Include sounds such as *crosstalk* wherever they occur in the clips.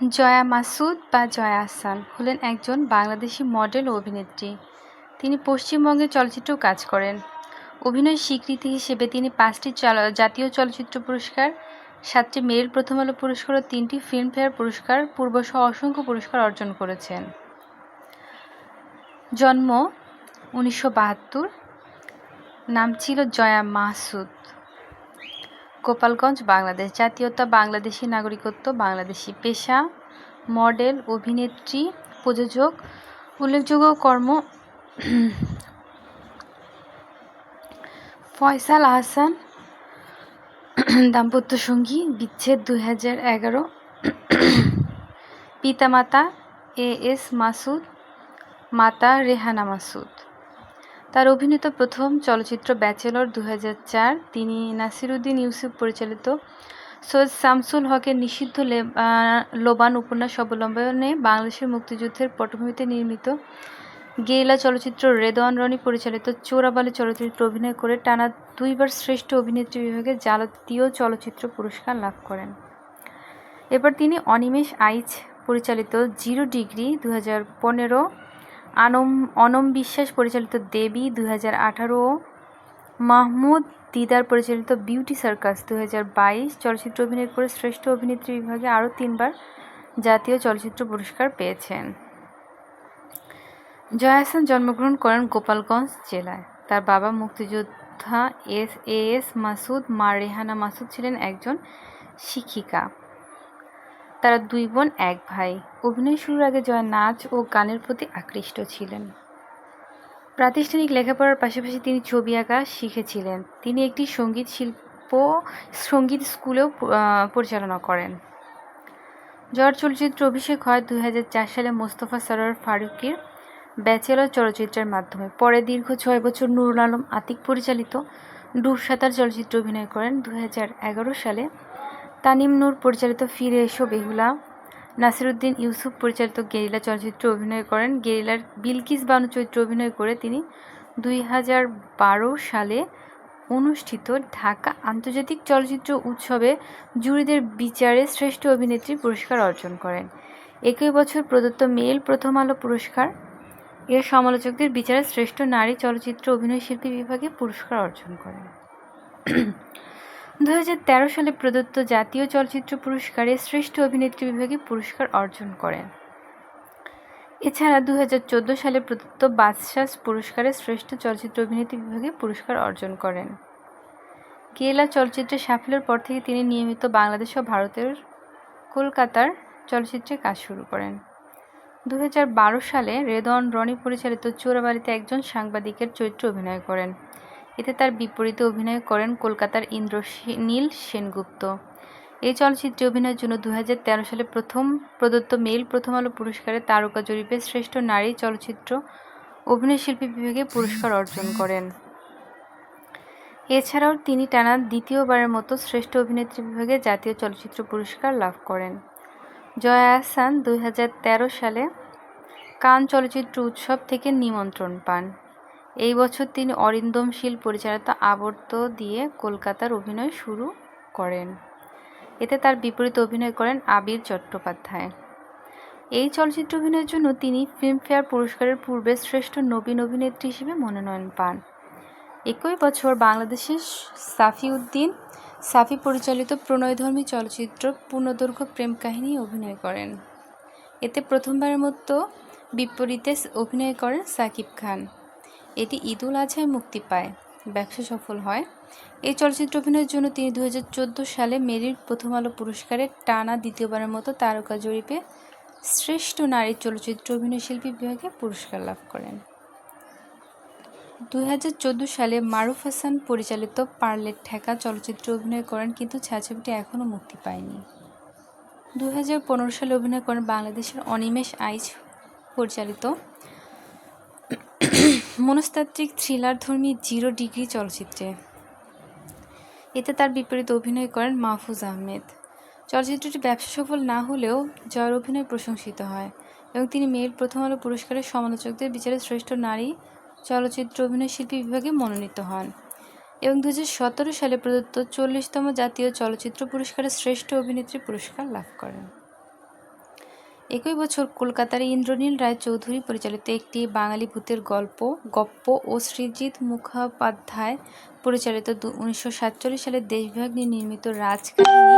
জয়া মাসুদ বা জয়া আহসান হলেন একজন বাংলাদেশি মডেল ও অভিনেত্রী। তিনি পশ্চিমবঙ্গে চলচ্চিত্রেও কাজ করেন। অভিনয় স্বীকৃতি হিসেবে তিনি পাঁচটি জাতীয় চলচ্চিত্র পুরস্কার, সাতটি মেরিল প্রথম আলো পুরস্কার ও তিনটি ফিল্মফেয়ার পুরস্কার পূর্বসহ অসংখ্য পুরস্কার অর্জন করেছেন। জন্ম উনিশশো বাহাত্তর, নাম ছিল জয়া মাসুদ। গোপালগঞ্জ, বাংলাদেশ জাতীয়তা বাংলাদেশি নাগরিকত্ব, বাংলাদেশি পেশা, মডেল, অভিনেত্রী, প্রযোজক, উল্লেখযোগ্য কর্ম *clears throat* ফয়সাল আহসান *clears throat* দাম্পত্য সঙ্গী, বিচ্ছেদ দুই হাজার এগারো, *clears throat* পিতামাতা এ এস মাসুদ, মাতা রেহানা মাসুদ। তার অভিনীত প্রথম চলচ্চিত্র ব্যাচেলর দু তিনি নাসিরুদ্দিন ইউসুফ পরিচালিত সৈয়দ শামসুল হকের নিষিদ্ধ লোবান উপন্যাস অবলম্বনে বাংলাদেশের মুক্তিযুদ্ধের পটভূমিতে নির্মিত গেইলা চলচ্চিত্র রেদওয়ান রনি পরিচালিত চোরাবালি চলচ্চিত্রে অভিনয় করে টানা দুইবার শ্রেষ্ঠ অভিনেত্রী বিভাগে জাতীয় চলচ্চিত্র পুরস্কার লাভ করেন। এবার তিনি অনিমেষ আইচ পরিচালিত জিরো ডিগ্রি দু হাজার পনেরো আনম, অনম বিশ্বাস পরিচালিত দেবী দু হাজার আঠারো, মাহমুদ দিদার পরিচালিত বিউটি সার্কাস দু হাজার বাইশ, চলচ্চিত্র অভিনয় করে শ্রেষ্ঠ অভিনেত্রী বিভাগে আরও তিনবার জাতীয় চলচ্চিত্র পুরস্কার পেয়েছেন। জয়া হাসান জন্মগ্রহণ করেন গোপালগঞ্জ জেলায়। তার বাবা মুক্তিযোদ্ধা এস, এ এস মাসুদ, মা রেহানা মাসুদ ছিলেন একজন শিক্ষিকা। তারা দুই বোন, এক ভাই। অভিনয় শুরুর আগে জয়া নাচ ও গানের প্রতি আকৃষ্ট ছিলেন। প্রাতিষ্ঠানিক লেখাপড়ার পাশাপাশি তিনি ছবি আঁকা শিখেছিলেন। তিনি একটি সংগীত শিল্প, সংগীত স্কুলেও পরিচালনা করেন। জয়ার চলচ্চিত্র অভিষেক হয় দু হাজার চার সালে মোস্তফা সরোয়ার ফারুকের ব্যাচেলর চলচ্চিত্রের মাধ্যমে। পরে দীর্ঘ ছয় বছর নুরুল আলম আতিক পরিচালিত ডুব সাঁতার চলচ্চিত্র অভিনয় করেন। দু হাজার এগারো সালে তানিম নূর পরিচালিত ফিরে এসো বেহুলা। নাসিরুদ্দিন ইউসুফ পরিচালিত গেরিলা চলচ্চিত্রে অভিনয় করেন। গেরিলার বিলকিস বানু চরিত্রে অভিনয় করে তিনি দুই হাজার বারো সালে অনুষ্ঠিত ঢাকা আন্তর্জাতিক চলচ্চিত্র উৎসবে জুরিদের বিচারে শ্রেষ্ঠ অভিনেত্রী পুরস্কার অর্জন করেন। একই বছর প্রদত্ত মেল প্রথম আলো পুরস্কার। এর সমালোচকদের বিচারে শ্রেষ্ঠ নারী চলচ্চিত্র অভিনয়শিল্পী বিভাগে পুরস্কার অর্জন করেন। দু হাজার তেরো সালে প্রদত্ত জাতীয় চলচ্চিত্র পুরস্কারে শ্রেষ্ঠ অভিনেত্রী বিভাগে পুরস্কার অর্জন করেন। এছাড়া দুই হাজার চোদ্দ সালে প্রদত্ত বাদশাস পুরস্কারে শ্রেষ্ঠ চলচ্চিত্র অভিনেত্রী বিভাগে পুরস্কার অর্জন করেন। কেলা চলচ্চিত্রের সাফল্যের পর থেকে তিনি নিয়মিত বাংলাদেশ ও ভারতের কলকাতার চলচ্চিত্রে কাজ শুরু করেন। দু হাজার বারো সালে রেদন রনি পরিচালিত চোরাবাড়িতে একজন সাংবাদিকের চরিত্রে অভিনয় করেন। এতে তার বিপরীতে অভিনয় করেন কলকাতার ইন্দ্র নীল সেনগুপ্ত। এই চলচ্চিত্রে অভিনয়ের জন্য দু হাজার তেরো সালে প্রথম প্রদত্ত মেল প্রথম আলো পুরস্কারে তারকা জরিপে শ্রেষ্ঠ নারী চলচ্চিত্র অভিনয়শিল্পী বিভাগে পুরস্কার অর্জন করেন। এছাড়াও তিনি টানা দ্বিতীয়বারের মতো শ্রেষ্ঠ অভিনেত্রী বিভাগে জাতীয় চলচ্চিত্র পুরস্কার লাভ করেন। জয়া আহসান দুই হাজার তেরো সালে কান চলচ্চিত্র উৎসব থেকে নিমন্ত্রণ পান। এই বছর তিনি অরিন্দম শীল পরিচালিত আবর্ত দিয়ে কলকাতার অভিনয় শুরু করেন। এতে তার বিপরীত অভিনয় করেন আবির চট্টোপাধ্যায়। এই চলচ্চিত্র অভিনয়ের জন্য তিনি ফিল্মফেয়ার পুরস্কারের পূর্বে শ্রেষ্ঠ নবীন অভিনেত্রী হিসেবে মনোনয়ন পান। একই বছর বাংলাদেশের সাফিউদ্দিন সাফি পরিচালিত প্রণয়ধর্মী চলচ্চিত্র পূর্ণদৈর্ঘ্য প্রেম কাহিনী অভিনয় করেন। এতে প্রথমবারের মতো বিপরীতে অভিনয় করেন সাকিব খান। এটি ঈদুল আজহায় মুক্তি পায়। ব্যবসা সফল হয়। এই চলচ্চিত্র অভিনয়ের জন্য তিনি দু হাজার চোদ্দ সালে মেরির প্রথম আলো পুরস্কারে টানা দ্বিতীয়বারের মতো তারকা জরিপে শ্রেষ্ঠ নারী চলচ্চিত্র অভিনয়শিল্পী বিভাগে পুরস্কার লাভ করেন। দু হাজার চোদ্দ সালে মারুফ হাসান পরিচালিত পার্লের ঠেকা চলচ্চিত্রে অভিনয় করেন কিন্তু ছায়াছবিটি এখনও মুক্তি পায়নি। দু হাজার পনেরো সালে অভিনয় করেন বাংলাদেশের অনিমেষ আইচ, পরিচালিত মনস্তাত্ত্বিক থ্রিলারধর্মী জিরো ডিগ্রি চলচ্চিত্রে। এতে তার বিপরীতে অভিনয় করেন মাহফুজ আহমেদ। চলচ্চিত্রটি ব্যবসা সফল না হলেও জয়ের অভিনয় প্রশংসিত হয় এবং তিনি মেয়ের প্রথম আলো পুরস্কারের সমালোচকদের বিচারে শ্রেষ্ঠ নারী চলচ্চিত্র অভিনয়শিল্পী বিভাগে মনোনীত হন এবং দু হাজার সতেরো সালে প্রদত্ত চল্লিশতম জাতীয় চলচ্চিত্র পুরস্কারে শ্রেষ্ঠ অভিনেত্রী পুরস্কার লাভ করেন। একই বছর কলকাতার ইন্দ্রনীল রায় চৌধুরী পরিচালিত একটি বাঙালি ভূতের গল্প, গপ্প ও সৃজিত মুখোপাধ্যায় পরিচালিত উনিশশো সাতচল্লিশ সালের দেশবিভাগ নিয়ে নির্মিত রাজকাহিনী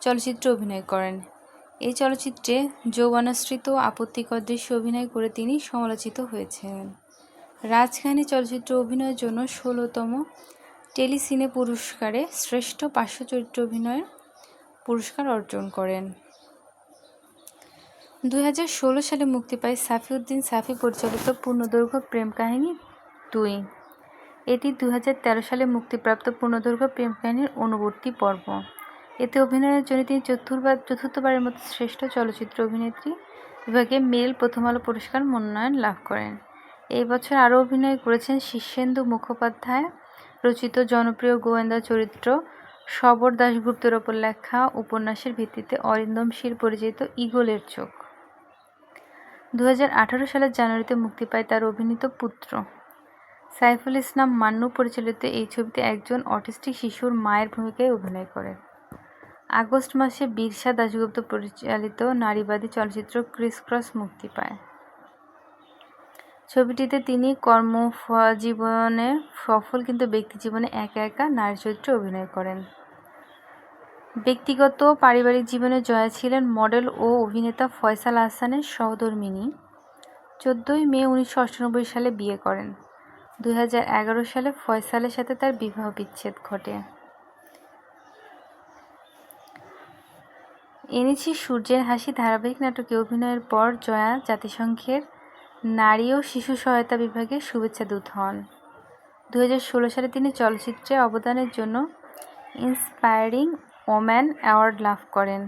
চলচ্চিত্রে অভিনয় করেন। এই চলচ্চিত্রে যৌবনাশ্রিত আপত্তিকর দৃশ্য অভিনয় করে তিনি সমালোচিত হয়েছেন। রাজকাহিনী চলচ্চিত্রে অভিনয়ের জন্য ষোলোতম টেলিসিনে পুরস্কারে শ্রেষ্ঠ পার্শ্ব চরিত্র অভিনয়ের পুরস্কার অর্জন করেন। দু হাজার ষোলো সালে মুক্তি পায় সাফিউদ্দিন সাফি পরিচালিত পূর্ণদৈর্ঘ্য প্রেম কাহিনী দুই। এটি দু হাজার তেরো সালে মুক্তিপ্রাপ্ত পূর্ণদৈর্ঘ্য প্রেম কাহিনীর অনুবর্তী পর্ব। এতে অভিনয়ের জন্য তিনি চতুর্থবার চতুর্থবারের মতো শ্রেষ্ঠ চলচ্চিত্র অভিনেত্রী বিভাগে মেল প্রথম আলো পুরস্কার মনোনয়ন লাভ করেন। এই বছর আরও অভিনয় করেছেন শীর্ষেন্দু মুখোপাধ্যায়, রচিত জনপ্রিয় গোয়েন্দা চরিত্র সবর দাশগুপ্তের ওপর লেখা উপন্যাসের ভিত্তিতে অরিন্দম শীর পরিচিত ইগলের চোখ। দু হাজার আঠারো সালের জানুয়ারিতে মুক্তি পায় তার অভিনীত পুত্র। সাইফুল ইসলাম মান্নু পরিচালিত এই ছবিতে একজন অটিস্টিক শিশুর মায়ের ভূমিকায় অভিনয় করেন আগস্ট মাসে বীরসা দাশগুপ্ত পরিচালিত নারীবাদী চলচ্চিত্র ক্রিস ক্রস মুক্তি পায়। ছবিটিতে তিনি কর্মজীবনে সফল, কিন্তু ব্যক্তি জীবনে একা একা নারী চরিত্রে অভিনয় করেন। ব্যক্তিগত পারিবারিক জীবনে জয়া ছিলেন মডেল ও অভিনেতা ফয়সাল আহসানের সহধর্মিনী চোদ্দোই মে উনিশশো অষ্টানব্বই সালে বিয়ে করেন। দু হাজার এগারো সালে ফয়সালের সাথে তার বিবাহ বিচ্ছেদ ঘটে। এনেছি সূর্যের হাসি ধারাবাহিক নাটকে অভিনয়ের পর জয়া জাতিসংঘের নারী ও শিশু সহায়তা বিভাগে শুভেচ্ছা দূত হন। দু হাজার ষোলো সালে তিনি চলচ্চিত্রে অবদানের জন্য ইন্সপায়ারিং ওম্যান অ্যাওয়ার্ড লাভ করেন।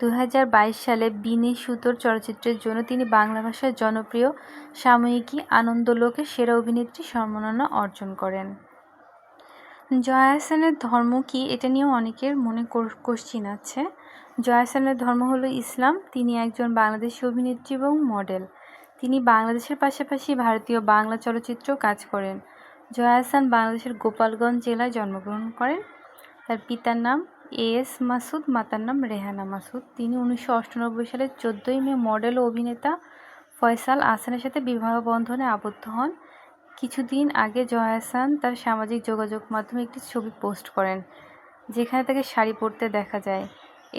দু হাজার বাইশ সালে বিনি সুতোর চলচ্চিত্রের জন্য তিনি বাংলা ভাষায় জনপ্রিয়, সাময়িকী আনন্দলোকে সেরা অভিনেত্রী সম্মাননা অর্জন করেন। জয়া হাসানের ধর্ম কি এটা নিয়েও অনেকের মনে কোশ্চিন আছে। জয়া হাসানের ধর্ম হলো ইসলাম, তিনি একজন বাংলাদেশি অভিনেত্রী এবং মডেল। তিনি বাংলাদেশের পাশাপাশি ভারতীয় বাংলা চলচ্চিত্রেও কাজ করেন। জয়া হাসান বাংলাদেশের গোপালগঞ্জ জেলায় জন্মগ্রহণ করেন। তার পিতার নাম এস মাসুদ, মাতার নাম রেহানা মাসুদ। তিনি উনিশশো অষ্টানব্বই সালের চোদ্দোই মে মডেল অভিনেতা ফয়সাল আহসানের সাথে বিবাহ বন্ধনে আবদ্ধ হন। কিছুদিন আগে জয়া হাসান তার সামাজিক যোগাযোগ মাধ্যমে একটি ছবি পোস্ট করেন, যেখানে তাকে শাড়ি পরতে দেখা যায়।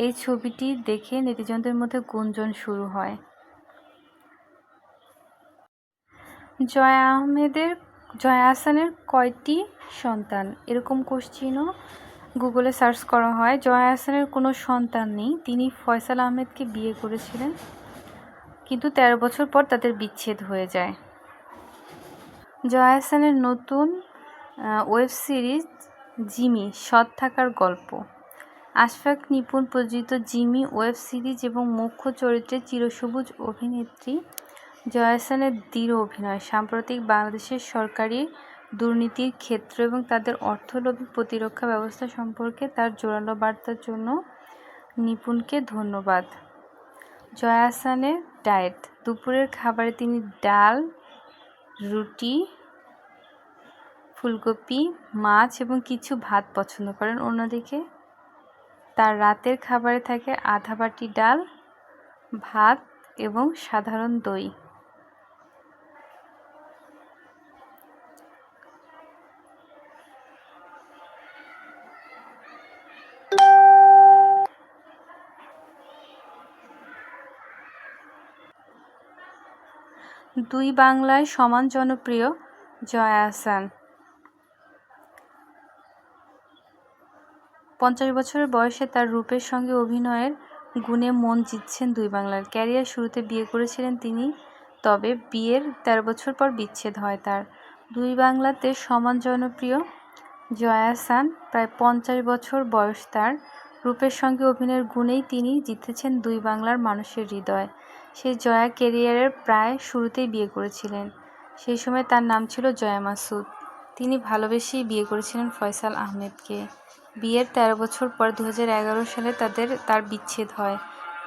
এই ছবিটি দেখে নেটিজনদের মধ্যে গুঞ্জন শুরু হয়। জয়া আহমেদের, জয়া আহসানের কয়টি সন্তান? এরকম কোশ্চিনও গুগলে সার্চ করা হয়, জয়া আহসানের কোনো সন্তান নেই। তিনি ফয়সাল আহমেদকে বিয়ে করেছিলেন, কিন্তু ১৩ বছর পর তাদের বিচ্ছেদ হয়ে যায়। জয়া আহসানের নতুন ওয়েব সিরিজ জিমি, সৎ থাকার গল্প। আশফাক নিপুণ প্রযোজিত জিমি ওয়েব সিরিজ এবং মুখ্য চরিত্রে চিরসবুজ অভিনেত্রী জয়াসানের দৃঢ় অভিনয়। সাম্প্রতিক বাংলাদেশের সরকারি দুর্নীতির ক্ষেত্র এবং তাদের অর্থলোভী প্রতিরক্ষা ব্যবস্থা সম্পর্কে তার জোরালো বার্তার জন্য নিপুণকে ধন্যবাদ। জয়াসানের ডায়েট। দুপুরের খাবারে তিনি ডাল, রুটি, ফুলকপি, মাছ এবং কিছু ভাত পছন্দ করেন। অন্যদিকে তার রাতের খাবারে থাকে আধা বাটি ডাল, ভাত এবং সাধারণ দই। দুই বাংলায় সমান জনপ্রিয় জয়া আহসান পঞ্চাশ বছরের বয়সে তার রূপের সঙ্গে অভিনয়ের গুণে মন জিতছেন দুই বাংলার। ক্যারিয়ার শুরুতে বিয়ে করেছিলেন তিনি, তবে বিয়ের তেরো বছর পর বিচ্ছেদ হয় তার। দুই বাংলাতে সমান জনপ্রিয় জয়া প্রায় পঞ্চাশ বছর বয়স তার। রূপের সঙ্গে অভিনয়ের গুণেই তিনি জিতেছেন দুই বাংলার মানুষের হৃদয়। সে জয়া কেরিয়ারের প্রায় শুরুতেই বিয়ে করেছিলেন। সেই সময় তার নাম ছিল জয়া মাসুদ। তিনি ভালোবেসেই বিয়ে করেছিলেন ফয়সাল আহমেদকে। বিয়ের তেরো বছর পর দু হাজার এগারো সালে তাদের, তার বিচ্ছেদ হয়।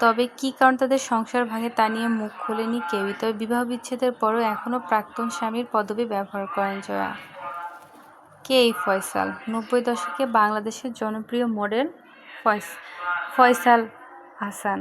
তবে কী কারণ তাদের সংসার ভাঙে তা নিয়ে মুখ খোলেনি কেউই? তবে বিবাহ বিচ্ছেদের পরও এখনও প্রাক্তন স্বামীর পদবি ব্যবহার করেন জয়া। কে এই ফয়সাল? নব্বই দশকে বাংলাদেশের জনপ্রিয় মডেল ফয়স, ফয়সাল হাসান।